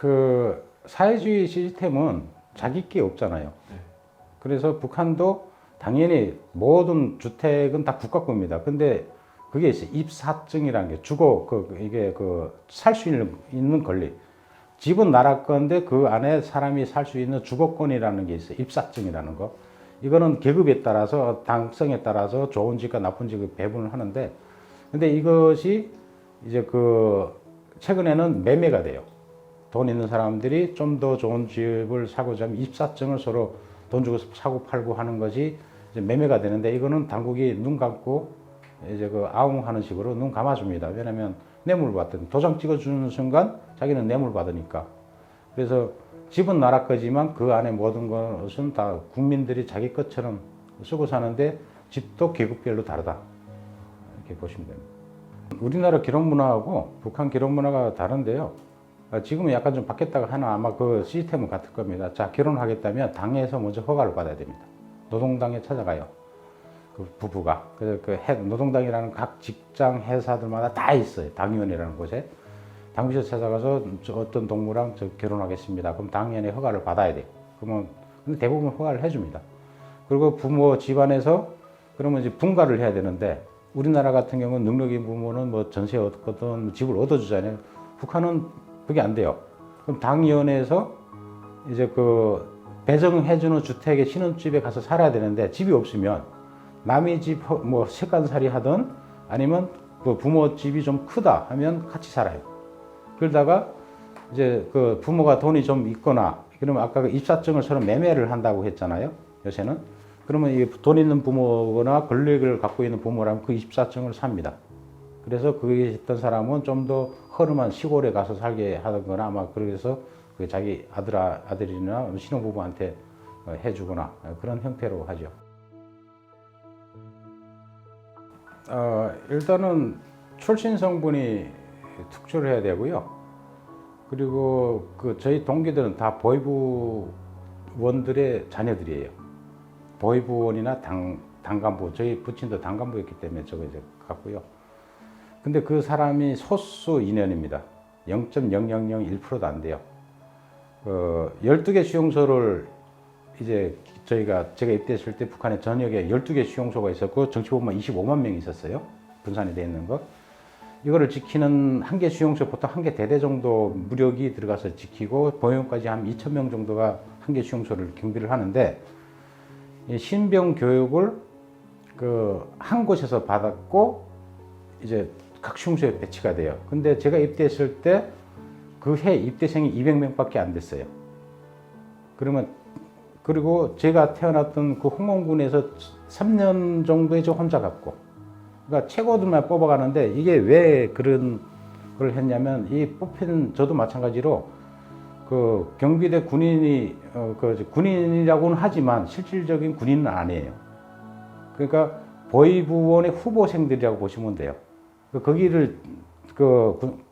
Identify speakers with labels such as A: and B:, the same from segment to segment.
A: 그 사회주의 시스템은 자기 게 없잖아요.
B: 네.
A: 그래서 북한도 당연히 모든 주택은 다 국가 겁니다. 근데 그게 있어요. 입사증이라는 게 주거 그 이게 그 살 수 있는, 있는 권리. 집은 나라 건데 그 안에 사람이 살 수 있는 주거권이라는 게 있어요. 입사증이라는 거. 이거는 계급에 따라서 당성에 따라서 좋은 집과 나쁜 집을 배분을 하는데 근데 이것이 이제 그 최근에는 매매가 돼요. 돈 있는 사람들이 좀 더 좋은 집을 사고자 하면 입사증을 서로 돈 주고 사고 팔고 하는 것이 매매가 되는데 이거는 당국이 눈 감고 이제 그 아웅하는 식으로 눈 감아줍니다. 왜냐면 뇌물 받든 도장 찍어주는 순간 자기는 뇌물 받으니까. 그래서 집은 나라 거지만 그 안에 모든 것은 다 국민들이 자기 것처럼 쓰고 사는데 집도 계급별로 다르다. 이렇게 보시면 됩니다. 우리나라 기록 문화하고 북한 기록 문화가 다른데요. 아, 지금은 약간 좀 바뀌었다가 하나 아마 그 시스템은 같을 겁니다. 자, 결혼하겠다면 당에서 먼저 허가를 받아야 됩니다. 노동당에 찾아가요. 그 부부가. 그래서 그 해- 노동당이라는 각 직장 회사들마다 다 있어요. 당위원회라는 곳에. 당비서 찾아가서 저 어떤 동무랑 저 결혼하겠습니다. 그럼 당연히 허가를 받아야 돼요. 그러면 근데 대부분 허가를 해줍니다. 그리고 부모 집안에서 그러면 이제 분가를 해야 되는데 우리나라 같은 경우는 능력인 부모는 뭐 전세 얻거든 집을 얻어주잖아요. 북한은 그게 안 돼요. 그럼 당위원회에서 이제 그 배정해주는 주택의 신혼집에 가서 살아야 되는데 집이 없으면 남의 집뭐 색간살이 하든 아니면 그 부모 집이 좀 크다 하면 같이 살아요. 그러다가 이제 그 부모가 돈이 좀 있거나 그러면 아까 그 입사증을 서로 매매를 한다고 했잖아요. 요새는 그러면 이 돈 있는 부모거나 권력을 갖고 있는 부모라면 그 입사증을 삽니다. 그래서 그게 있던 사람은 좀 더 허름한 시골에 가서 살게 하거나 아마 그래서 그 자기 아들 아들이나 신혼부부한테 어, 해주거나 그런 형태로 하죠. 어, 일단은 출신 성분이 특출해야 되고요. 그리고 그 저희 동기들은 다 보이부원들의 자녀들이에요. 보이부원이나 당 당간부 저희 부친도 당간부였기 때문에 저거 이제 같고요. 근데 그 사람이 소수 인원입니다. 0.0001%도 안 돼요. 그 12개 수용소를 이제 저희가 제가 입대했을 때 북한에 전역에 12개 수용소가 있었고 정치본만 25만 명이 있었어요. 분산이 돼 있는 거. 이거를 지키는 한 개 수용소 보통 한 개 대대 정도 무력이 들어가서 지키고 보육까지 한 2천 명 정도가 한 개 수용소를 경비를 하는데 이 신병 교육을 그 한 곳에서 받았고 이제 각 수용소에 배치가 돼요. 근데 제가 입대했을 때 그 해 입대생이 200명밖에 안 됐어요. 그러면 그리고 제가 태어났던 그 홍원군에서 3년 정도 이제 혼자 갔고 그러니까 최고들만 뽑아가는데 이게 왜 그런 걸 했냐면 이 뽑힌 저도 마찬가지로 그 경비대 군인이 어, 그 군인이라고는 하지만 실질적인 군인은 아니에요. 그러니까 보위부원의 후보생들이라고 보시면 돼요. 그 거기를 그 군-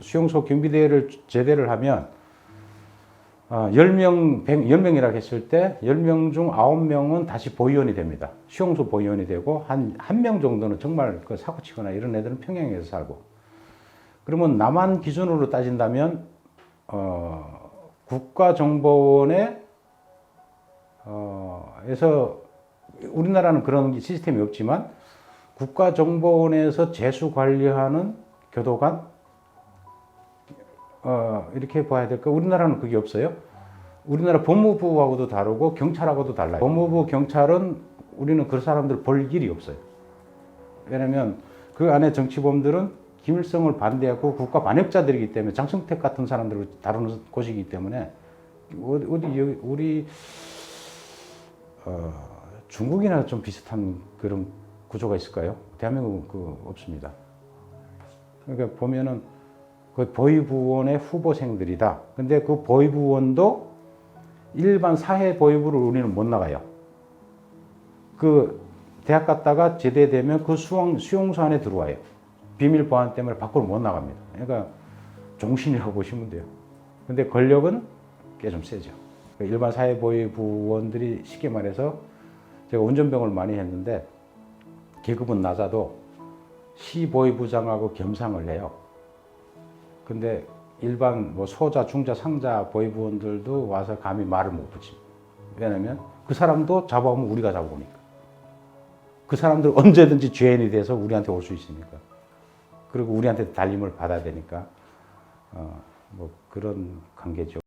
A: 수용소 경비대를 제대를 하면 어, 10명, 100, 10명이라고 했을 때 10명 중 9명은 다시 보위원이 됩니다. 수용소 보위원이 되고 한한명 정도는 정말 그 사고 치거나 이런 애들은 평양에서 살고 그러면 남한 기준으로 따진다면 어, 국가정보원에 어, 에서 우리나라는 그런 시스템이 없지만 국가정보원에서 재수 관리하는 교도관 어, 이렇게 봐야 될까? 우리나라는 그게 없어요. 우리나라 법무부하고도 다르고 경찰하고도 달라요. 법무부 경찰은 우리는 그 사람들 볼 일이 없어요. 왜냐면 그 안에 정치범들은 김일성을 반대하고 국가 반역자들이기 때문에 장성택 같은 사람들을 다루는 곳이기 때문에 어디, 여기 우리 어, 중국이나 좀 비슷한 그런 구조가 있을까요? 대한민국은 그 없습니다. 그러니까 보면은 그 보위부원의 후보생들이다. 근데 그 보위부원도 일반 사회 보위부를 우리는 못 나가요. 그 대학 갔다가 제대되면 그 수용, 수용소 안에 들어와요. 비밀 보안 때문에 밖으로 못 나갑니다. 그러니까 종신이라고 보시면 돼요. 근데 권력은 꽤 좀 세죠. 그 일반 사회 보위 부원들이 쉽게 말해서 제가 운전병을 많이 했는데 계급은 낮아도 시보위부장하고 겸상을 해요. 근데 일반 뭐 소자, 중자, 상자 보이부원들도 와서 감히 말을 못 붙입니다. 왜냐면 그 사람도 잡아오면 우리가 잡아오니까. 그 사람들 언제든지 죄인이 돼서 우리한테 올 수 있으니까. 그리고 우리한테 달림을 받아야 되니까 어, 뭐 그런 관계죠.